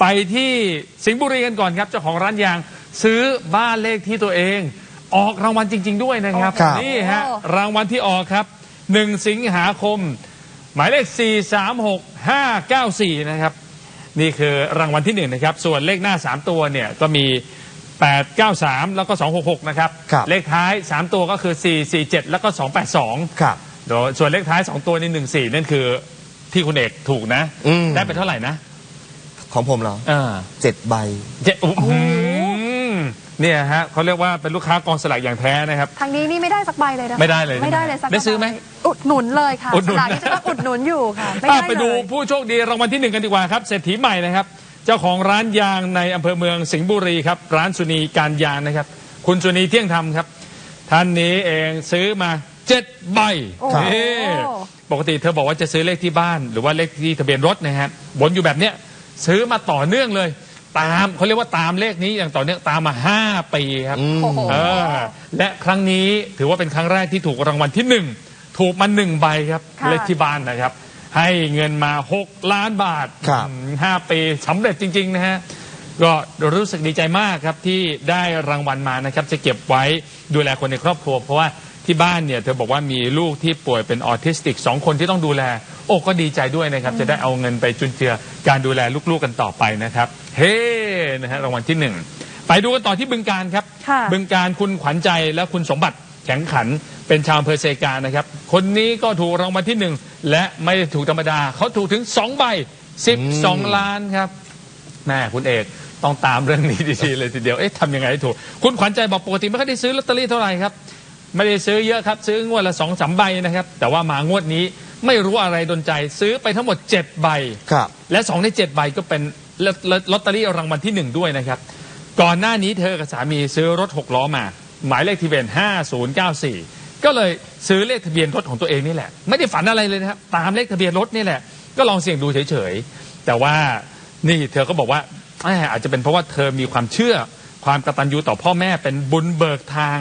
ไปที่สิงห์บุรีกันก่อนครับเจ้าของร้านยางซื้อบ้านเลขที่ตัวเอง ออกรางวัลจริง ๆ ด้วยนะครับครับ นี่ฮะโอ้รางวัลที่ออกครับ 1 สิงหาคม หมายเลข 436594 นะครับ นี่คือรางวัลที่ 1 นะครับ ส่วนเลขหน้า 3 ตัวเนี่ยก็มี 893 แล้วก็ 266 นะครับ ครับ เลขท้าย 3 ตัวก็คือ 447 แล้วก็ 282 ครับ โดยส่วนเลขท้าย 2 ตัวนี่14 นั่นคือที่คุณเอกถูกนะ อืม ได้เป็นเท่าไหร่นะ ของผมเหรออ่าเจ็ดใบ เจ๊อื้อหือเนี่ยฮะเขาเรียกว่าเป็นลูกค้ากองสลากอย่างแท้นะครับ ทางนี้นี่ไม่ได้สักใบเลยนะไม่ได้เลยไม่ได้เลยสักได้ซื้อไหมใบอุดหนุนเลยค่ะอุดหนุน สลากที่จะต้องอุดหนุนอยู่ค่ะ ไม่อะได้ไปดูเลยผู้โชคดีรางวัลที่หนึ่งกันดีกว่าครับเศรษฐีใหม่นะครับ เจ้าของร้านยางในอำเภอเมืองสิงห์บุรีครับ ร้านสุนีการยางนะครับ คุณสุนีเที่ยงธรรมครับ ท่านนี้เองซื้อมาเจ็ดใบโอ้โห นี่ปกติเธอบอกว่าจะซื้อเลขที่บ้าน หรือว่าเลขที่ทะเบียนรถนะฮะบนอยู่แบบเนี้ย ซื้อมาต่อเนื่องเลย ตามเขาเรียกว่าตามเลขนี้อย่างต่อเนื่องตามมาห้าปีครับอืมโอ้โหเออและครั้งนี้ถือว่าเป็นครั้งแรกที่ถูกรางวัลที่หนึ่งถูกมาหนึ่งใบครับค่ะ เลขที่บ้านนะครับ ให้เงินมา 6 ล้านบาทครับ อืมห้าปีสำเร็จจริง ๆ นะฮะ ก็รู้สึกดีใจมากครับที่ได้รางวัลมานะครับ จะเก็บไว้ดูแลคนในครอบครัว เพราะว่าที่บ้านเนี่ยเธอบอกว่ามีลูกที่ป่วยเป็นออทิสติกสองคนที่ต้องดูแล โอ้ก็ดีใจด้วยนะครับ จะได้เอาเงินไปจุนเจือการดูแลลูกๆกันต่อไปนะครับ เฮ้นะฮะรางวัลที่หนึ่งไปดูกันต่อที่บึงการครับค่ะบึงการคุณขวัญใจและคุณสมบัติแข็งขันเป็นชาวอำเภอเซกานะครับ คนนี้ก็ถูกรางวัลที่หนึ่งและไม่ได้ถูกธรรมดา เขาถูกถึงสองใบสิบสองล้านครับแม่คุณเอกต้องตามเรื่องนี้ดีๆเลยทีเดียว เอ๊ะทำยังไงให้ถูก คุณขวัญใจบอกปกติไม่ค่อยได้ซื้อลอตเตอรี่เท่าไหร่ครับ ไม่ได้ซื้อเยอะครับ ซื้องวดละสองสามใบนะครับ แต่ว่ามางวดนี้ ไม่รู้อะไรดนใจซื้อไปทั้งหมดเจ็ดใบ ครับ และสองในเจ็ดใบก็เป็นลอตลอตเตอรี่รางวัลที่หนึ่งด้วยนะครับ ก่อนหน้านี้เธอกับสามีซื้อรถหกล้อมา หมายเลขทะเบียน 5094 ก็เลยซื้อเลขทะเบียนรถของตัวเองนี่แหละ ไม่ได้ฝันอะไรเลยนะครับ ตามเลขทะเบียนรถนี่แหละ ก็ลองเสี่ยงดูเฉยๆ แต่ว่านี่เธอก็บอกว่าแหม่อาจจะเป็นเพราะว่าเธอมีความเชื่อความกตัญญูต่อพ่อแม่เป็นบุญเบิกทาง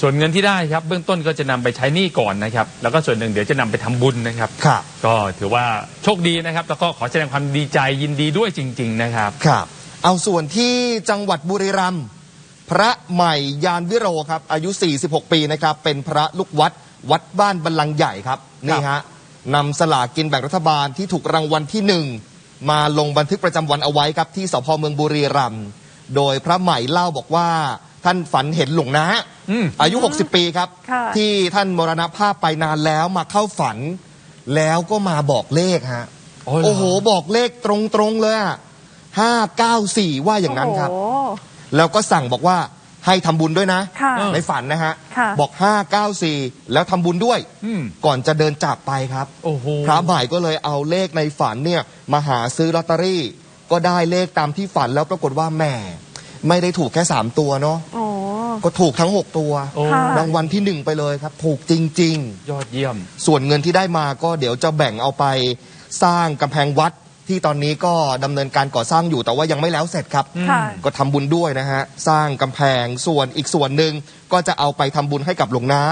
ส่วนเงินที่ได้ครับเบื้องต้นก็จะนำไปใช้หนี้ก่อนนะครับ แล้วก็ส่วนหนึ่งเดี๋ยวจะนำไปทำบุญนะครับ ครับ ก็ถือว่าโชคดีนะครับ แล้วก็ขอแสดงความดีใจยินดีด้วยจริง ๆ นะครับ ครับ เอาส่วนที่จังหวัดบุรีรัมย์พระใหม่ยานวิโรครับ อายุ 46 ปีนะครับ เป็นพระลูกวัดวัดบ้านบันลังก์ใหญ่ครับ นี่ฮะนำสลากกินแบ่งรัฐบาลที่ถูกรางวัลที่หนึ่งมาลงบันทึกประจำวันเอาไว้ครับที่สพเมืองบุรีรัมย์โดยพระใหม่เล่าบอกว่าท่านฝันเห็นหลวงนะ อืม อายุ 60 ปีครับ ค่ะ ที่ท่านมรณภาพไปนานแล้วมาเข้าฝัน แล้วก็มาบอกเลขฮะโอ้ยเหรอโอ้โหบอกเลขตรงๆเลยอะห้าเก้าสี่ว่าอย่างนั้นครับ โอ้โห แล้วก็สั่งบอกว่าให้ทำบุญด้วยนะ ค่ะในฝันนะฮะ ค่ะ บอกห้าเก้าสี่แล้วทำบุญด้วย อืม ก่อนจะเดินจากไปครับ โอ้โห พระใหม่ก็เลยเอาเลขในฝันเนี่ยมาหาซื้อลอตเตอรี่ ก็ได้เลขตามที่ฝันแล้วปรากฏว่าแหม่ไม่ได้ถูกแค่สามตัวเนาะโอ้ ก็ถูกทั้งหกตัวโอ้ค่ะรางวัลที่หนึ่งไปเลยครับ ถูกจริงๆยอดเยี่ยมส่วนเงินที่ได้มาก็เดี๋ยวจะแบ่งเอาไปสร้างกำแพงวัดที่ตอนนี้ก็ดำเนินการก่อสร้างอยู่แต่ว่ายังไม่แล้วเสร็จครับ ค่ะ ก็ทำบุญด้วยนะฮะ สร้างกำแพงส่วนอีกส่วนหนึ่งก็จะเอาไปทำบุญให้กับหลวงน้า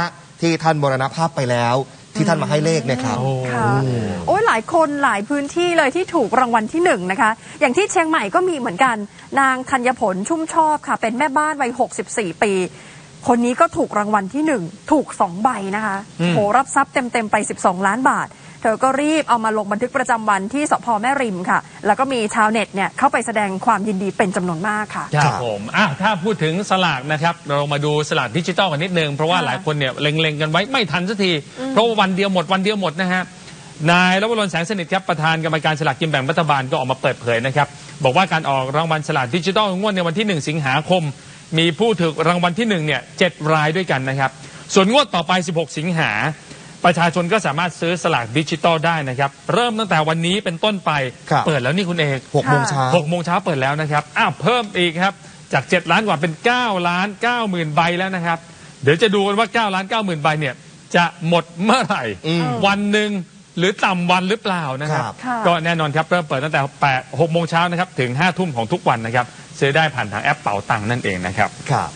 ที่ท่านมรณภาพไปแล้ว ที่ท่านมาให้เลขเนี่ยครับโอ้ค่ะโอ้ยหลายคนหลายพื้นที่เลยที่ถูกรางวัลที่หนึ่งนะคะ อย่างที่เชียงใหม่ก็มีเหมือนกัน นางธัญผลชุ่มชอบค่ะ เป็นแม่บ้านวัย 64 ปี คนนี้ก็ถูกรางวัลที่หนึ่งถูกสองใบนะคะอืมโหรับทรัพย์เต็มๆไป 12 ล้านบาท เธอก็รีบเอามาลงบันทึกประจำวันที่สพแม่ริมค่ะ แล้วก็มีชาวเน็ตเนี่ยเข้าไปแสดงความยินดีเป็นจำนวนมากค่ะครับผมอะถ้าพูดถึงสลากนะครับเรามาดูสลากดิจิตอลกันนิดนึง เพราะว่าค่ะหลายคนเนี่ยเล็งๆกันไว้ไม่ทันสักทีเพราะว่าวันเดียวหมดวันเดียวหมดนะฮะนายรวรนแสงสนิทครับประธานกรรมการสลากกินแบ่งรัฐบาลก็ออกมาเปิดเผยนะครับ บอกว่าการออกรางวัลสลากดิจิตอลงวดในวันที่ 1 สิงหาคม มีผู้ถูกรางวัลที่1เนี่ยเจ็ดรายด้วยกันนะครับ ส่วนงวดต่อไป 16 สิงหา ประชาชนก็สามารถซื้อสลากดิจิตอลได้นะครับ เริ่มตั้งแต่วันนี้เป็นต้นไป ครับ เปิดแล้วนี่คุณเอกหกโมงเช้า หกโมงเช้าเปิดแล้วนะครับอ้าวเพิ่มอีกครับจาก 7 ล้านกว่าเป็น 9 ล้าน9หมื่นใบแล้วนะครับ เดี๋ยวจะดูกันว่า 9 ล้าน9หมื่นใบเนี่ยจะหมดเมื่อไหร่ อืม วันหนึ่งหรือต่ำวันหรือเปล่านะครับ ครับค่ะ ก็แน่นอนครับเริ่มเปิดตั้งแต่8 6โมงเช้านะครับถึง 5 ทุ่มของทุกวันนะครับซื้อได้ผ่านทางแอปเป๋าตังค์นั่นเองนะครับ ครับ